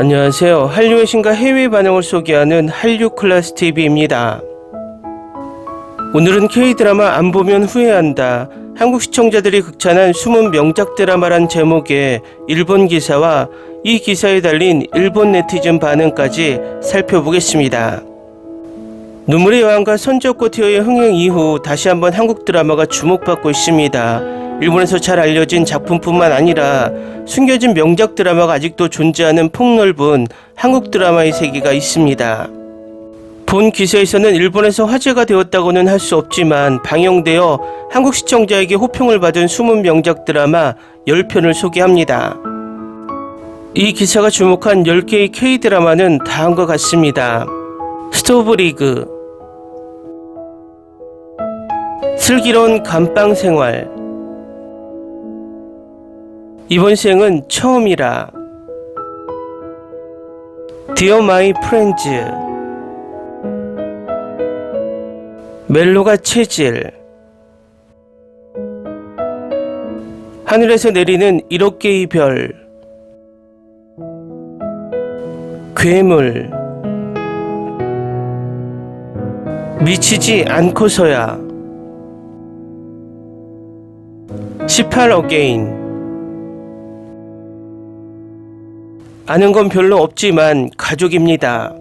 안녕하세요. 한류의 신과 해외 반응을 소개하는 한류 클래스 TV입니다. 오늘은 K-드라마 안 보면 후회한다. 한국 시청자들이 극찬한 숨은 명작 드라마란 제목의 일본 기사와 이 기사에 달린 일본 네티즌 반응까지 살펴보겠습니다. 눈물의 여왕과 선저꽃티어의 흥행 이후 다시 한번 한국 드라마가 주목받고 있습니다. 일본에서 잘 알려진 작품뿐만 아니라 숨겨진 명작 드라마가 아직도 존재하는 폭넓은 한국 드라마의 세계가 있습니다. 본 기사에서는 일본에서 화제가 되었다고는 할 수 없지만 방영되어 한국 시청자에게 호평을 받은 숨은 명작 드라마 10편을 소개합니다. 이 기사가 주목한 10개의 K-드라마는 다음과 같습니다. 스토브 리그 슬기로운 감방 생활 이번 생은 처음이라. 디어 마이 프렌즈 멜로가 체질. 하늘에서 내리는 1억 개의 별. 괴물. 미치지 않고서야. 18 어게인 아는 건 별로 없지만 가족입니다.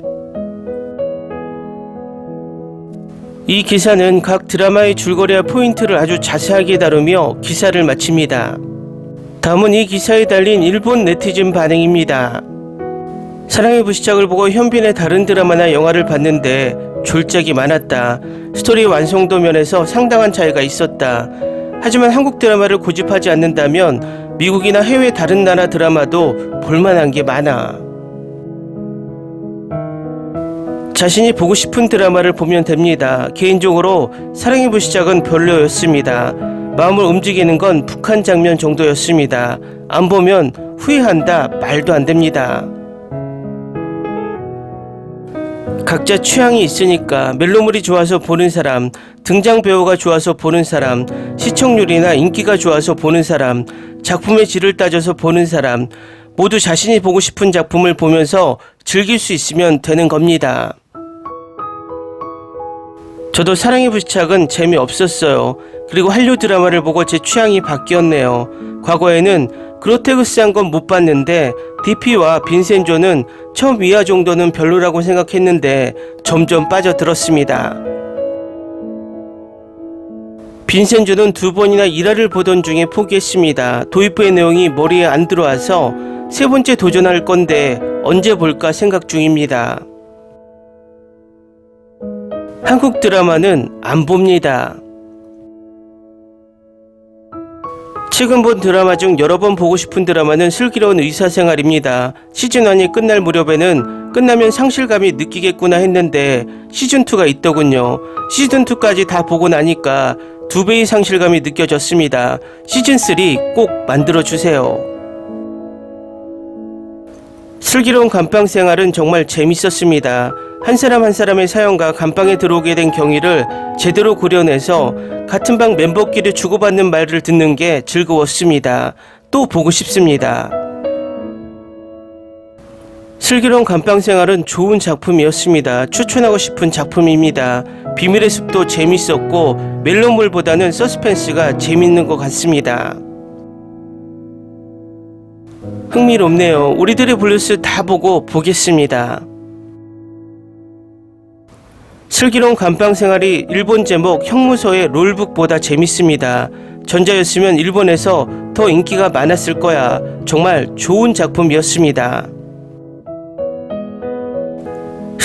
이 기사는 각 드라마의 줄거리와 포인트를 아주 자세하게 다루며 기사를 마칩니다. 다음은 이 기사에 달린 일본 네티즌 반응입니다. 사랑의 부시작을 보고 현빈의 다른 드라마나 영화를 봤는데 졸작이 많았다. 스토리 완성도 면에서 상당한 차이가 있었다. 하지만 한국 드라마를 고집하지 않는다면 미국이나 해외 다른 나라 드라마도 볼만한 게 많아. 자신이 보고 싶은 드라마를 보면 됩니다. 개인적으로 사랑의 부시작은 별로였습니다. 마음을 움직이는 건 북한 장면 정도였습니다. 안 보면 후회한다 말도 안 됩니다. 각자 취향이 있으니까 멜로물이 좋아서 보는 사람, 등장 배우가 좋아서 보는 사람, 시청률이나 인기가 좋아서 보는 사람, 작품의 질을 따져서 보는 사람, 모두 자신이 보고 싶은 작품을 보면서 즐길 수 있으면 되는 겁니다. 저도 사랑의 부시착은 재미없었어요. 그리고 한류 드라마를 보고 제 취향이 바뀌었네요. 과거에는 그로테그스한 건 못 봤는데 DP와 빈센조는 처음 위아 정도는 별로라고 생각했는데 점점 빠져들었습니다. 빈센조는 두 번이나 일화를 보던 중에 포기했습니다. 도입부의 내용이 머리에 안 들어와서 세 번째 도전할 건데 언제 볼까 생각 중입니다. 한국 드라마는 안 봅니다. 최근 본 드라마 중 여러 번 보고 싶은 드라마는 슬기로운 의사생활입니다. 시즌1이 끝날 무렵에는 끝나면 상실감이 느끼겠구나 했는데 시즌2가 있더군요. 시즌2까지 다 보고 나니까 두 배의 상실감이 느껴졌습니다. 시즌3 꼭 만들어주세요. 슬기로운 감방 생활은 정말 재밌었습니다. 한 사람 한 사람의 사연과 감방에 들어오게 된 경위를 제대로 고려내서 같은 방 멤버끼리 주고받는 말을 듣는 게 즐거웠습니다. 또 보고 싶습니다. 슬기로운 감방 생활은 좋은 작품이었습니다. 추천하고 싶은 작품입니다. 비밀의 숲도 재밌었고 멜로물보다는 서스펜스가 재밌는 것 같습니다. 흥미롭네요. 우리들의 블루스 다 보고 보겠습니다. 슬기로운 감방 생활이 일본 제목 형무소의 롤북보다 재밌습니다. 전자였으면 일본에서 더 인기가 많았을 거야. 정말 좋은 작품이었습니다.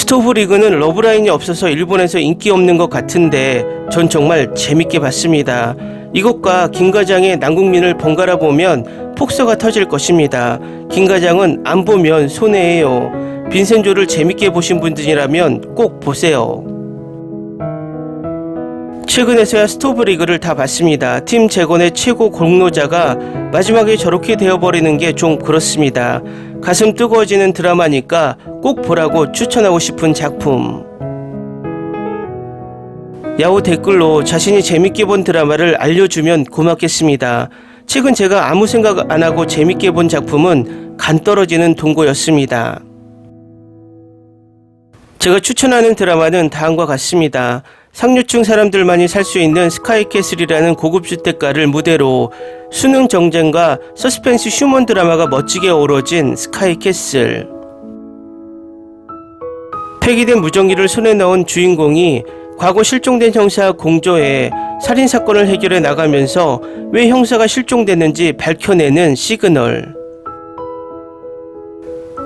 스토브 리그는 러브라인이 없어서 일본에서 인기 없는 것 같은데 전 정말 재밌게 봤습니다. 이것과 김 과장의 남국민을 번갈아 보면 폭서가 터질 것입니다. 김 과장은 안 보면 손해예요. 빈센조를 재밌게 보신 분들이라면 꼭 보세요. 최근에서야 스토브 리그를 다 봤습니다. 팀 재건의 최고 공로자가 마지막에 저렇게 되어버리는 게 좀 그렇습니다. 가슴 뜨거워지는 드라마니까 꼭 보라고 추천하고 싶은 작품. 야후 댓글로 자신이 재밌게 본 드라마를 알려주면 고맙겠습니다. 최근 제가 아무 생각 안 하고 재밌게 본 작품은 간 떨어지는 동거였습니다. 제가 추천하는 드라마는 다음과 같습니다. 상류층 사람들만이 살 수 있는 스카이캐슬이라는 고급 주택가를 무대로 수능 정쟁과 서스펜스 휴먼 드라마가 멋지게 어우러진 스카이캐슬. 폐기된 무전기를 손에 넣은 주인공이 과거 실종된 형사 공조에 살인 사건을 해결해 나가면서 왜 형사가 실종됐는지 밝혀내는 시그널.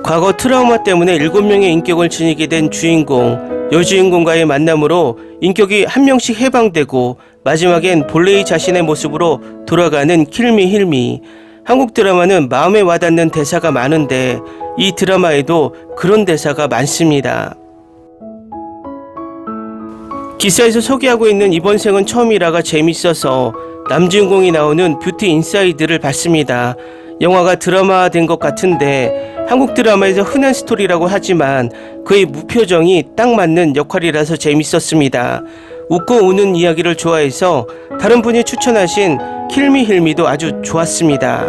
과거 트라우마 때문에 7명의 인격을 지니게 된 주인공, 여주인공과의 만남으로 인격이 한 명씩 해방되고 마지막엔 본래의 자신의 모습으로 돌아가는 킬미 힐미. 한국 드라마는 마음에 와닿는 대사가 많은데 이 드라마에도 그런 대사가 많습니다. 기사에서 소개하고 있는 이번 생은 처음이라가 재밌어서 남주인공이 나오는 뷰티 인사이드를 봤습니다. 영화가 드라마된 것 같은데 한국 드라마에서 흔한 스토리라고 하지만 그의 무표정이 딱 맞는 역할이라서 재밌었습니다. 웃고 우는 이야기를 좋아해서 다른 분이 추천하신 킬미 힐미도 아주 좋았습니다.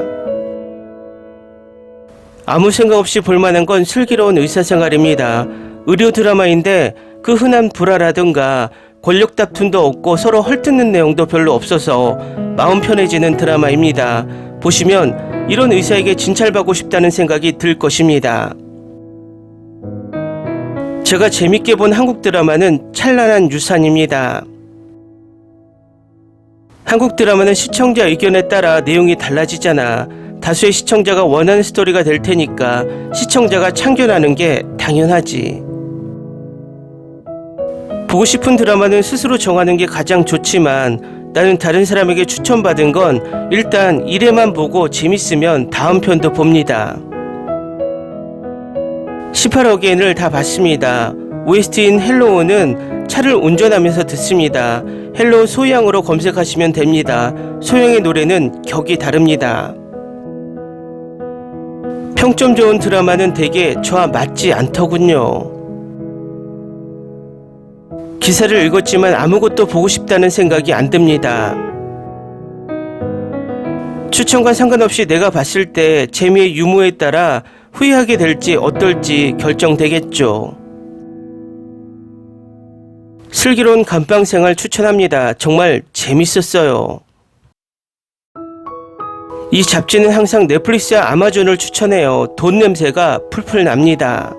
아무 생각 없이 볼만한 건 슬기로운 의사생활입니다. 의료 드라마인데 그 흔한 불화라든가 권력 다툼도 없고 서로 헐뜯는 내용도 별로 없어서 마음 편해지는 드라마입니다. 보시면 이런 의사에게 진찰받고 싶다는 생각이 들 것입니다. 제가 재밌게 본 한국 드라마는 찬란한 유산입니다. 한국 드라마는 시청자 의견에 따라 내용이 달라지잖아. 다수의 시청자가 원하는 스토리가 될 테니까 시청자가 참견하는 게 당연하지. 보고 싶은 드라마는 스스로 정하는 게 가장 좋지만 나는 다른 사람에게 추천받은 건 일단 1회만 보고 재밌으면 다음 편도 봅니다. 18억엔을 다 봤습니다. OST인 헬로우는 차를 운전하면서 듣습니다. 헬로우 소양으로 검색하시면 됩니다. 소양의 노래는 격이 다릅니다. 평점 좋은 드라마는 대개 저와 맞지 않더군요. 기사를 읽었지만 아무것도 보고 싶다는 생각이 안 듭니다. 추천과 상관없이 내가 봤을 때 재미의 유무에 따라 후회하게 될지 어떨지 결정되겠죠. 슬기로운 감방 생활 추천합니다. 정말 재밌었어요. 이 잡지는 항상 넷플릭스와 아마존을 추천해요. 돈 냄새가 풀풀 납니다.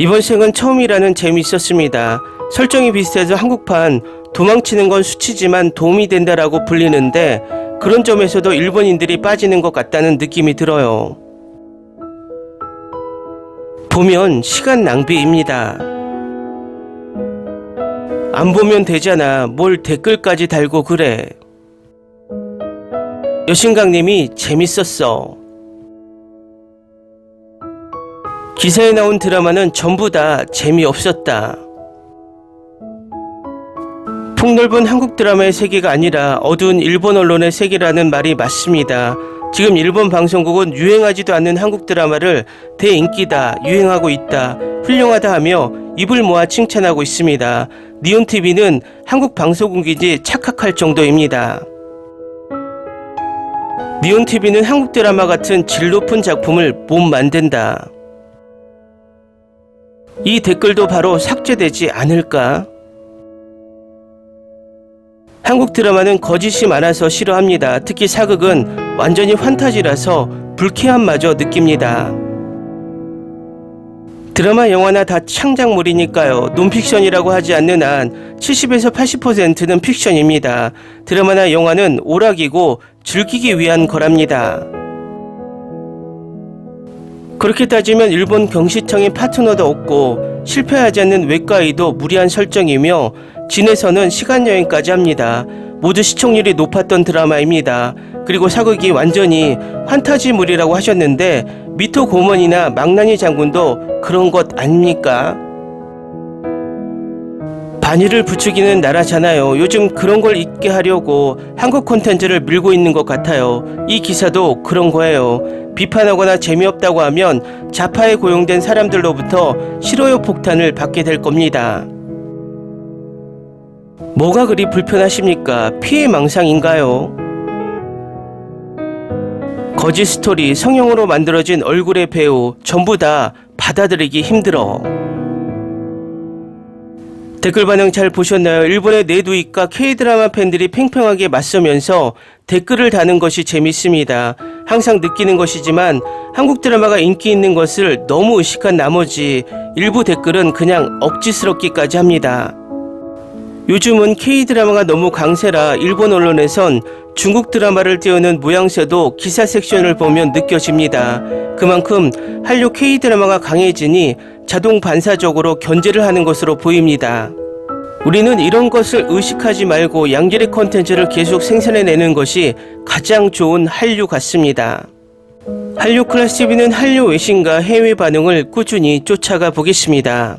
이번 생은 처음이라는 재미있었습니다. 설정이 비슷해서 한국판 도망치는 건 수치지만 도움이 된다라고 불리는데 그런 점에서도 일본인들이 빠지는 것 같다는 느낌이 들어요. 보면 시간 낭비입니다. 안 보면 되잖아. 뭘 댓글까지 달고 그래. 여신강님이 재밌었어. 기사에 나온 드라마는 전부 다 재미없었다. 폭넓은 한국 드라마의 세계가 아니라 어두운 일본 언론의 세계라는 말이 맞습니다. 지금 일본 방송국은 유행하지도 않는 한국 드라마를 대인기다, 유행하고 있다, 훌륭하다 하며 입을 모아 칭찬하고 있습니다. 니온TV는 한국 방송국인지 착각할 정도입니다. 니온TV는 한국 드라마 같은 질 높은 작품을 못 만든다. 이 댓글도 바로 삭제되지 않을까? 한국 드라마는 거짓이 많아서 싫어합니다. 특히 사극은 완전히 환타지라서 불쾌함마저 느낍니다. 드라마, 영화나 다 창작물이니까요. 논픽션이라고 하지 않는 한 70에서 80%는 픽션입니다. 드라마나 영화는 오락이고 즐기기 위한 거랍니다. 그렇게 따지면 일본 경시청인 파트너도 없고 실패하지 않는 외과의도 무리한 설정이며 진에서는 시간여행까지 합니다. 모두 시청률이 높았던 드라마입니다. 그리고 사극이 완전히 환타지물이라고 하셨는데 미토 고먼이나 망나니 장군도 그런 것 아닙니까? 반일을 부추기는 나라잖아요. 요즘 그런 걸 잊게 하려고 한국 콘텐츠를 밀고 있는 것 같아요. 이 기사도 그런 거예요. 비판하거나 재미없다고 하면 자파에 고용된 사람들로부터 싫어요 폭탄을 받게 될 겁니다. 뭐가 그리 불편하십니까? 피해 망상인가요? 거짓 스토리, 성형으로 만들어진 얼굴의 배우 전부 다 받아들이기 힘들어. 댓글 반응 잘 보셨나요? 일본의 내두익과 K드라마 팬들이 팽팽하게 맞서면서 댓글을 다는 것이 재밌습니다. 항상 느끼는 것이지만 한국 드라마가 인기 있는 것을 너무 의식한 나머지 일부 댓글은 그냥 억지스럽기까지 합니다. 요즘은 K드라마가 너무 강세라 일본 언론에선 중국 드라마를 띄우는 모양새도 기사 섹션을 보면 느껴집니다. 그만큼 한류 K드라마가 강해지니 자동 반사적으로 견제를 하는 것으로 보입니다. 우리는 이런 것을 의식하지 말고 양질의 콘텐츠를 계속 생산해내는 것이 가장 좋은 한류 같습니다. 한류 클래스 TV는 한류 외신과 해외 반응을 꾸준히 쫓아가 보겠습니다.